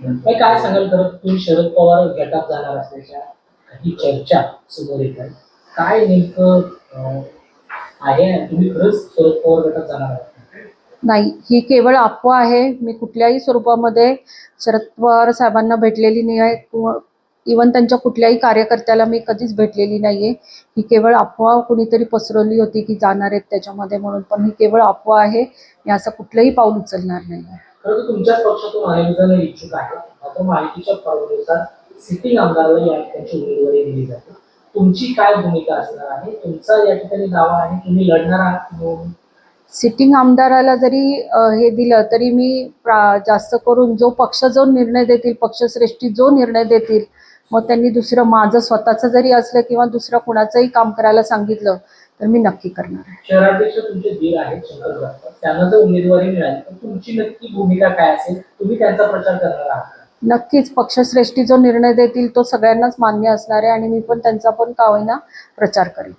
काय काय सांगाल खरं? तुम्ही शरद पवार गटात जाणार असल्याच्या काही चर्चा समोर येत आहेत. काय नेमकं आहे तुम्ही खरंच शरद पवार गटात जाणार आहात? नाही ही केवळ अफवा आहे. मी कुठल्याही स्वरूपामध्ये शरद पवार साहेबांना भेटलेली नाही आहे. किंवा इवन त्यांच्या कुठल्याही कार्यकर्त्याला मी कधीच भेटलेली नाही आहे ही केवळ अफवा कुणीतरी पसरवली होती की जाणार आहेत त्याच्यामध्ये म्हणून. पण ही केवळ अफवा आहे. मी असं कुठलंही पाऊल उचलणार नाही आहे. खरं तर तुमच्याच पक्षातून अनेक जण इच्छुक आहेत. मात्र माहितीच्या पावलानुसार सिटिंग आमदाराला या ठिकाणची उमेदवारी दिली जाते. तुमची काय भूमिका असणार आहे? तुमचा या ठिकाणी दावा आहे तुम्ही लढणार आहात म्हणून? सिटिंग आमदाराला जरी अ, हे दिलं तरी मी प्रा- जास्त करून जो पक्ष जो निर्णय देतील पक्षश्रेष्ठी जो निर्णय देतील मग त्यांनी दुसरं माझं स्वतःचं जरी असलं किंवा दुसरं कुणाचंही काम करायला सांगितलं तर मी नक्की करणार आहे. शहराध्यक्ष तुमचे धीर आहेत शंकर जाधव त्यांना जर उमेदवारी मिळाली तर तुमची नक्की भूमिका काय असेल? तुम्ही त्यांचा प्रचार करणार आहात का? नक्कीच पक्षश्रेष्ठी जो निर्णय देतील तो सगळ्यांनाच मान्य असणार आहे आणि मी पण त्यांचा पण का होईना प्रचार करेन.